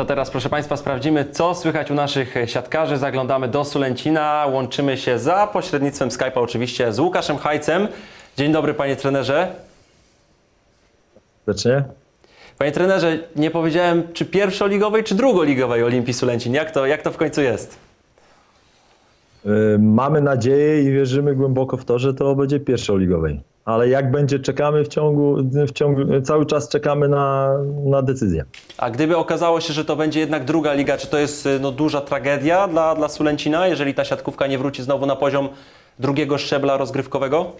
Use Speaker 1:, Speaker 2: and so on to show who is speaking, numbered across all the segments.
Speaker 1: To teraz, proszę Państwa, sprawdzimy, co słychać u naszych siatkarzy. Zaglądamy do Sulęcina, łączymy się za pośrednictwem Skype'a oczywiście z Łukaszem Hajcem. Dzień dobry, panie trenerze.
Speaker 2: Serdecznie.
Speaker 1: Panie trenerze, nie powiedziałem, czy pierwszoligowej, czy drugoligowej Olimpii Sulęcin. Jak to, jak to w końcu jest?
Speaker 2: Y, Mamy nadzieję i wierzymy głęboko w to, że to będzie pierwszoligowej. Ale jak będzie, czekamy w ciągu, w ciągu cały czas czekamy na, na decyzję.
Speaker 1: A gdyby okazało się, że to będzie jednak druga liga, czy to jest no, duża tragedia dla, dla Sulęcina, jeżeli ta siatkówka nie wróci znowu na poziom drugiego szczebla rozgrywkowego?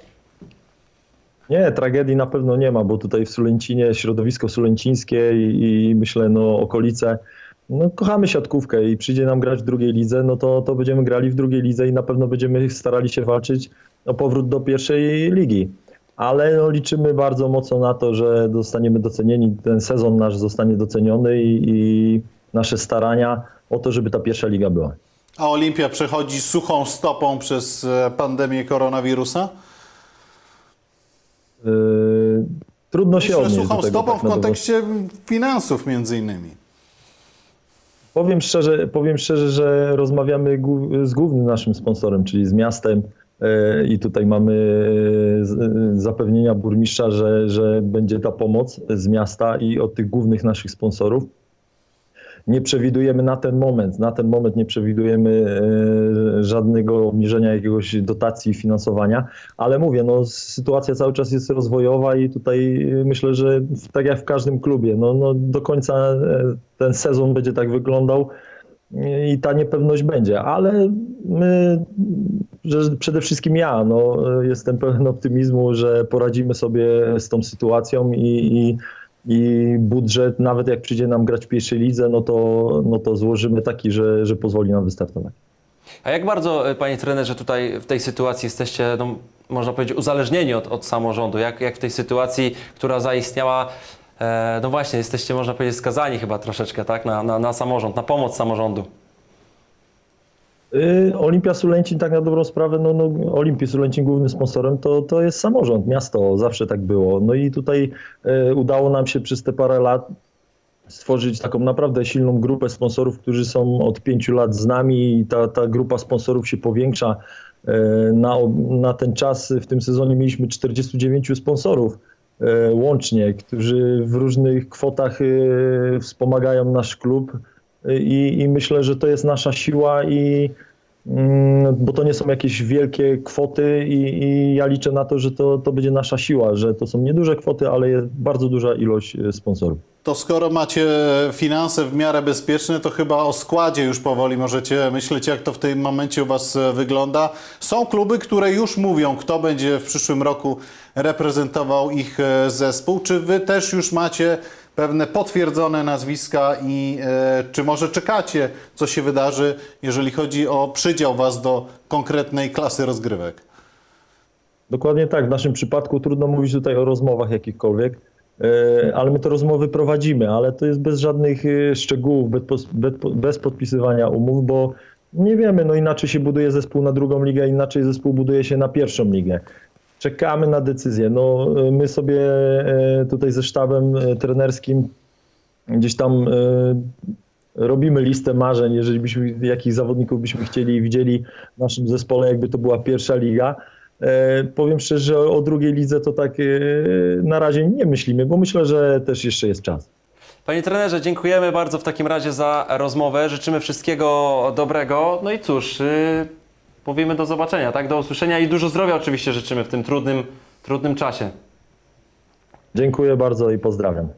Speaker 2: Nie, tragedii na pewno nie ma, bo tutaj w Sulęcinie, środowisko sulęcińskie i, i myślę, no okolice, no kochamy siatkówkę i przyjdzie nam grać w drugiej lidze, no to, to będziemy grali w drugiej lidze i na pewno będziemy starali się walczyć o powrót do pierwszej ligi. Ale no, liczymy bardzo mocno na to, że zostaniemy docenieni, ten sezon nasz zostanie doceniony i, i nasze starania o to, żeby ta pierwsza liga była.
Speaker 3: A Olimpia przechodzi suchą stopą przez e, pandemię koronawirusa?
Speaker 2: Yy, trudno się
Speaker 3: Myślę
Speaker 2: odnieść
Speaker 3: suchą stopą
Speaker 2: tak
Speaker 3: w kontekście finansów między innymi.
Speaker 2: Powiem szczerze, powiem szczerze, że rozmawiamy z głównym naszym sponsorem, czyli z miastem i tutaj mamy e, e, zapewnienia burmistrza, że, że będzie ta pomoc z miasta i od tych głównych naszych sponsorów. Nie przewidujemy na ten moment, na ten moment nie przewidujemy e, żadnego obniżenia jakiegoś dotacji finansowania, ale mówię, no sytuacja cały czas jest rozwojowa i tutaj myślę, że tak jak w każdym klubie, no, no do końca ten sezon będzie tak wyglądał i ta niepewność będzie, ale my, że przede wszystkim ja, no, e, jestem pełen optymizmu, że poradzimy sobie z tą sytuacją i, i i budżet, nawet jak przyjdzie nam grać w pierwszej lidze, no to, no to złożymy taki, że, że pozwoli nam wystartować.
Speaker 1: A jak bardzo, y, panie trenerze, tutaj w tej sytuacji jesteście, no, można powiedzieć, uzależnieni od, od samorządu? Jak, jak w tej sytuacji, która zaistniała, e, no właśnie, jesteście, można powiedzieć, skazani chyba troszeczkę, tak, na, na, na samorząd, na pomoc samorządu?
Speaker 2: Y, Olimpia Sulęcin, tak na dobrą sprawę, no, no Sulęcin głównym sponsorem to, to jest samorząd, miasto, zawsze tak było. No i tutaj y, udało nam się przez te parę lat stworzyć taką naprawdę silną grupę sponsorów, którzy są od pięciu lat z nami i ta, ta grupa sponsorów się powiększa. Y, Na, na ten czas w tym sezonie mieliśmy 49 sponsorów łącznie, którzy w różnych kwotach y, wspomagają nasz klub i, i myślę, że to jest nasza siła i mm, bo to nie są jakieś wielkie kwoty i, i ja liczę na to, że to, to będzie nasza siła, że to są nieduże kwoty, ale jest bardzo duża ilość e, sponsorów.
Speaker 3: To skoro macie finanse w miarę bezpieczne, to chyba o składzie już powoli możecie myśleć, jak to w tym momencie u Was e, wygląda. Są kluby, które już mówią, kto będzie w przyszłym roku reprezentował ich e, zespół. Czy Wy też już macie pewne potwierdzone nazwiska i e, czy może czekacie, co się wydarzy, jeżeli chodzi o przydział Was do konkretnej klasy rozgrywek?
Speaker 2: Dokładnie tak. W naszym przypadku trudno mówić tutaj o rozmowach jakichkolwiek, ale my te rozmowy prowadzimy, ale to jest bez żadnych e, szczegółów, bez, podpisywania umów, bo nie wiemy, no inaczej się buduje zespół na drugą ligę, inaczej zespół buduje się na pierwszą ligę. Czekamy na decyzję. No, e, my sobie e, tutaj ze sztabem e, trenerskim gdzieś tam e, robimy listę marzeń, jeżeli byśmy, jakich zawodników byśmy chcieli i widzieli w naszym zespole, jakby to była pierwsza liga. E, powiem szczerze, że o drugiej lidze to tak e, na razie nie myślimy, bo myślę, że też jeszcze jest czas.
Speaker 1: Panie trenerze, dziękujemy bardzo w takim razie za rozmowę. Życzymy wszystkiego dobrego. No i cóż, yy, powiemy do zobaczenia, tak? Do usłyszenia i dużo zdrowia oczywiście życzymy w tym trudnym, trudnym czasie.
Speaker 2: Dziękuję bardzo i pozdrawiam.